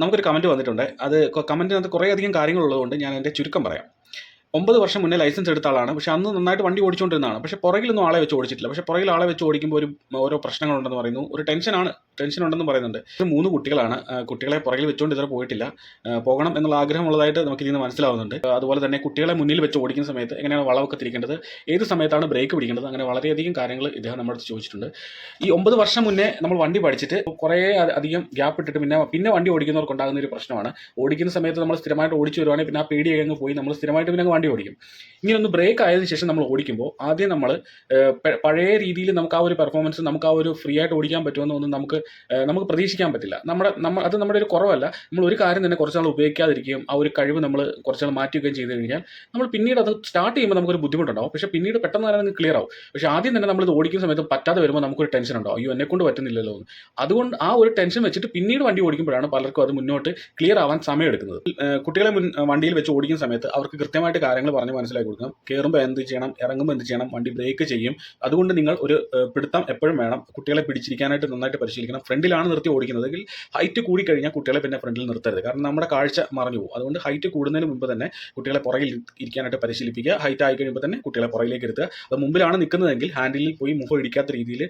നമുക്കൊരു കമന്റ് വന്നിട്ടുണ്ട്. അത് കമന്റിനകത്ത് കുറേയധികം കാര്യങ്ങളുള്ളതുകൊണ്ട് ഞാൻ എന്റെ ചുരുക്കം പറയാം. ഒമ്പത് വർഷം മുന്നേ ലൈസൻസ് എടുത്ത ആളാണ്. പക്ഷേ അന്ന് നന്നായിട്ട് വണ്ടി ഓടിച്ചുകൊണ്ടിരുന്നതാണ് പക്ഷേ പുറകിലൊന്നും ആളെ വെച്ച് ഓടിച്ചിട്ടില്ല. പക്ഷേ പുറകിൽ ആളെ വെച്ച് ഓടിക്കുമ്പോൾ ഒരു ഓരോ പ്രശ്നങ്ങളുണ്ടെന്ന് പറയുന്നു. ഒരു ടെൻഷനാണ് ടെൻഷൻ ഉണ്ടെന്ന് പറയുന്നുണ്ട്. ഇത് മൂന്ന് കുട്ടികളാണ്. കുട്ടികളെ പുറകിൽ വെച്ചുകൊണ്ട് ഇതുവരെ പോയിട്ടില്ല. പോകണം എന്നുള്ള ആഗ്രഹമുള്ളതായിട്ട് നമുക്ക് ഇതിൽ നിന്ന് മനസ്സിലാവുന്നുണ്ട്. അതുപോലെ തന്നെ കുട്ടികളെ മുന്നിൽ വെച്ച് ഓടിക്കുന്ന സമയത്ത് എങ്ങനെയാണ് വളവൊക്കെ തിരിക്കേണ്ടത്? ഏത് സമയത്താണ് ബ്രേക്ക് പിടിക്കേണ്ടത്? അങ്ങനെ വളരെയധികം കാര്യങ്ങൾ ഇദ്ദേഹം നമ്മുടെ ചോദിച്ചിട്ടുണ്ട്. ഈ ഒമ്പത് വർഷം മുന്നേ നമ്മൾ വണ്ടി പഠിച്ചിട്ട് കുറേ അധികം ഗ്യാപ്പ് ഇട്ടിട്ട് പിന്നെ പിന്നെ വണ്ടി ഓടിക്കുന്നവർക്ക് ഉണ്ടാകുന്ന ഒരു പ്രശ്നമാണ്. ഓടിക്കുന്ന സമയത്ത് നമ്മൾ സ്ഥിരമായിട്ട് ഓടിച്ചു വരുവാണെങ്കിൽ പിന്നെ ആ പേടിയൊക്കെ അങ്ങ് പോയി. നമ്മൾ സ്ഥിരമായിട്ട് പിന്നെ വണ്ടി ഓടിക്കും. ഇങ്ങനെ ഒന്ന് ബ്രേക്ക് ആയതിനു ശേഷം നമ്മൾ ഓടിക്കുമ്പോൾ ആദ്യം നമ്മൾ പഴയ രീതിയിൽ നമുക്ക് ആ ഒരു പെർഫോമൻസ് നമുക്ക് ആ ഒരു ഫ്രീ ആയിട്ട് ഓടിക്കാൻ പറ്റുമെന്ന് ഒന്നും നമുക്ക് നമുക്ക് പ്രതീക്ഷിക്കാൻ പറ്റില്ല. നമ്മുടെ നമ്മൾ അത് നമ്മുടെ ഒരു കുറവല്ല. നമ്മൾ ഒരു കാര്യം തന്നെ കുറച്ച് നാൾ ഉപയോഗിക്കാതിരിക്കുകയും ആ ഒരു കഴിവ് നമ്മൾ കുറച്ച് നാൾ മാറ്റുകയും ചെയ്ത് കഴിഞ്ഞാൽ നമ്മൾ പിന്നീട് അത് സ്റ്റാർട്ട് ചെയ്യുമ്പോൾ നമുക്കൊരു ബുദ്ധിമുട്ടുണ്ടാവും. പക്ഷേ പിന്നീട് പെട്ടെന്ന് തന്നെ നിങ്ങൾക്ക് ക്ലിയർ ആവും. പക്ഷേ ആദ്യം തന്നെ നമ്മൾ ഇത് ഓടിക്കുന്ന സമയത്ത് പറ്റാതെ വരുമ്പോൾ നമുക്കൊരു ടെൻഷൻ ഉണ്ടാവും. അയ്യോ എന്നെ കൊണ്ട് പറ്റുന്നില്ലല്ലോ എന്ന്. അതുകൊണ്ട് ആ ഒരു ടെൻഷൻ വെച്ചിട്ട് പിന്നീട് വണ്ടി ഓടിക്കുമ്പോഴാണ് പലർക്കും അത് മുന്നോട്ട് ക്ലിയർ ആവാൻ സമയം എടുക്കുന്നത് കുട്ടികളെ മുൻ വണ്ടിയിൽ വെച്ച് ഓടിക്കുന്ന സമയത്ത് അവർക്ക് കൃത്യമായിട്ട് കാര്യങ്ങൾ പറഞ്ഞ് മനസ്സിലാക്കി കൊടുക്കണം. കയറുമ്പോൾ എന്ത് ചെയ്യണം? ഇറങ്ങുമ്പോൾ എന്ത് ചെയ്യണം? വണ്ടി ബ്രേക്ക് ചെയ്യും. അതുകൊണ്ട് നിങ്ങൾ ഒരു പിടുത്തം എപ്പോഴും വേണം. കുട്ടികളെ പിടിച്ചിരിക്കാനായിട്ട് നന്നായിട്ട് പരിശീലിക്കണം. ഫ്രണ്ടിലാണ് നിർത്തി ഓടിക്കുന്നതെങ്കിൽ ഹൈറ്റ് കൂടി കഴിഞ്ഞാൽ കുട്ടികളെ പിന്നെ ഫ്രണ്ടിൽ നിർത്തരുത്. കാരണം നമ്മുടെ കാഴ്ച മറഞ്ഞു പോകും. അതുകൊണ്ട് ഹൈറ്റ് കൂടുന്നതിന് മുമ്പ് തന്നെ കുട്ടികളെ പുറകിൽ ഇരിക്കാനായിട്ട് പരിശീലിപ്പിക്കുക. ഹൈറ്റ് ആയി കഴിയുമ്പോൾ തന്നെ കുട്ടികളെ പുറകിലേക്ക് എടുത്തുക അത് മുമ്പിലാണ് നിൽക്കുന്നതെങ്കിൽ ഹാൻഡിലിൽ പോയി മുഖം ഇടിക്കാത്ത രീതിയിൽ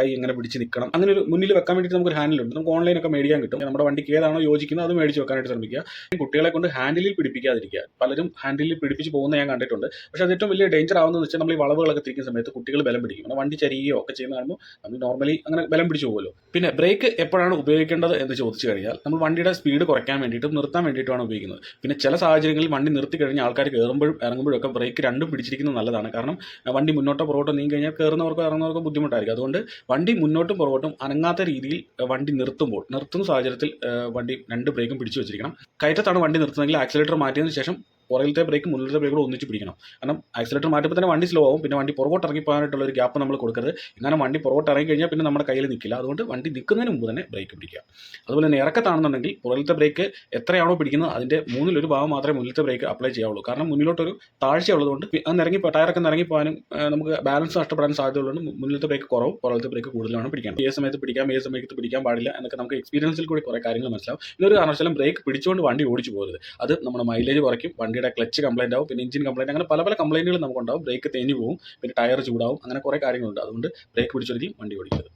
കൈ ഇങ്ങനെ പിടിച്ച് നിൽക്കണം. അങ്ങനെ ഒരു മുന്നിൽ വെക്കാൻ വേണ്ടിയിട്ട് നമുക്ക് ഹാൻഡിലുണ്ട് നമുക്ക് ഓൺലൈനൊക്കെ മേടിക്കാൻ കിട്ടും. നമ്മുടെ വണ്ടിക്ക് ഏതാണോ യോജിക്കുന്നത് അത് മേടിച്ച് വെക്കാനായിട്ട് ശ്രമിക്കുക. കുട്ടികളെ കൊണ്ട് ഹാൻഡിലിൽ പിടിപ്പിക്കാതിരിക്കുക. പലരും ഹാൻഡിലിൽ പിടിപ്പിച്ച് പോകുന്ന ഞാൻ കണ്ടിട്ടുണ്ട്. പക്ഷേ അത് ഏറ്റവും വലിയ ഡേഞ്ചർ ആവുന്നതെന്ന് വെച്ചാൽ നമ്മൾ ഈ വളവുകളൊക്കെ തിരിക്കുന്ന സമയത്ത് കുട്ടികൾ ബലം പിടിക്കും. വണ്ടി ചരിയുകയോ ഒക്കെ ചെയ്യുന്ന കാണുമ്പോൾ നമ്മൾ നോർമലി അങ്ങനെ ബലം പിടിച്ച് പോകുമല്ലോ. പിന്നെ ബ്രേക്ക് എപ്പോഴാണ് ഉപയോഗിക്കേണ്ടത് എന്ന് ചോദിച്ചു കഴിഞ്ഞാൽ നമ്മൾ വണ്ടിയുടെ സ്പീഡ് കുറയ്ക്കാൻ വേണ്ടിയിട്ടും നിർത്താൻ വേണ്ടിയിട്ടുമാണ് ഉപയോഗിക്കുന്നത്. പിന്നെ ചില സാഹചര്യങ്ങളിൽ വണ്ടി നിർത്തി കഴിഞ്ഞാൽ ആൾക്കാർ കയറുമ്പോഴും ഇറങ്ങുമ്പോഴും ഒക്കെ ബ്രേക്ക് രണ്ടും പിടിച്ചിരിക്കുന്നത് നല്ലതാണ്. കാരണം വണ്ടി മുന്നോട്ടോ പുറകോട്ടോ നീങ്ങി കഴിഞ്ഞാൽ കയറുന്നവർക്കോ ഇറങ്ങുന്നവർക്കോ ബുദ്ധിമുട്ടായിരിക്കും. അതുകൊണ്ട് വണ്ടി മുന്നോട്ടും പുറകോട്ടും അനങ്ങാത്ത രീതിയിൽ വണ്ടി നിർത്തുമ്പോൾ നിർത്തുന്ന സാഹചര്യത്തിൽ വണ്ടി രണ്ട് ബ്രേക്കും പിടിച്ചു വെച്ചിരിക്കണം. കയറ്റത്താണ് വണ്ടി നിർത്തുന്നതെങ്കിൽ ആക്സിലേറ്റർ മാറ്റിയതിന് ശേഷം പുറകിലത്തെ ബ്രേക്ക് മുന്നിലത്തെ ബ്രേക്ക് ഒന്നിച്ച് പിടിക്കണം. കാരണം ആക്സിലേറ്റർ മാറ്റുമ്പോൾ തന്നെ വണ്ടി സ്ലോ ആവും. പിന്നെ വണ്ടി പുറകോട്ട് ഇറങ്ങി പോകാനായിട്ടുള്ള ഒരു ഗ്യാപ്പ് നമ്മൾ കൊടുക്കരുത്. ഇങ്ങനെ വണ്ടി പുറകോട്ട് ഇറങ്ങി കഴിഞ്ഞാൽ പിന്നെ നമ്മുടെ കയ്യിൽ നിൽക്കില്ല അതുകൊണ്ട് വണ്ടി നിൽക്കുന്നതിന് മുമ്പ് തന്നെ ബ്രേക്ക് പിടിക്കുക. അതുപോലെ തന്നെ ഇറക്കത്താണെന്നുണ്ടെങ്കിൽ പുറകിലത്തെ ബ്രേക്ക് എത്രയാണോ പിടിക്കുന്നത് അതിന്റെ മൂന്നിലൊരു ഭാഗം മാത്രമേ മുന്നിലത്തെ ബ്രേക്ക് അപ്ലൈ ചെയ്യാവുള്ളൂ. കാരണം മുന്നിലോട്ടൊരു താഴ്ച ഉള്ളതുകൊണ്ട് അന്ന് ഇറങ്ങി ടയറൊക്കെ ഇറങ്ങി പോകാനും നമുക്ക് ബാലൻസ് നഷ്ടപ്പെടാൻ സാധ്യതയുള്ളതുകൊണ്ട് മുന്നിലത്തെ ബ്രേക്ക് കുറവും പുറകിലത്തെ ബ്രേക്ക് കൂടുതലാണ് പിടിക്കേണ്ടത്. ഏത് സമയത്ത് പിടിക്കാം ഏത് സമയത്ത് പിടിക്കാൻ പാടില്ല എന്നൊക്കെ നമുക്ക് എക്സ്പീരിയൻസിൽ കൂടി കുറേ കാര്യങ്ങൾ മനസ്സിലാവും. ഇതൊരു കാരണവശാലും ബ്രേക്ക് പിടിച്ചുകൊണ്ട് വണ്ടി ഓടിച്ചു പോകരുത്. അത് നമ്മുടെ മൈലേജ് കുറയ്ക്കും വണ്ടിയുടെ ക്ലച്ച് കംപ്ലൈന്റ് ആവും പിന്നെ എഞ്ചിൻ കംപ്ലൈന്റ് അങ്ങനെ പല പല കംപ്ലൈന്റുകൾ നമുക്കുണ്ടാവും. ബ്രേക്ക് തേഞ്ഞു പോകും പിന്നെ ടയർ ചൂടാവും അങ്ങനെ കുറേ കാര്യങ്ങളുണ്ട്. അതുകൊണ്ട് ബ്രേക്ക് പിടിച്ചൊരിക്കലും വണ്ടി ഓടിക്കരുത്.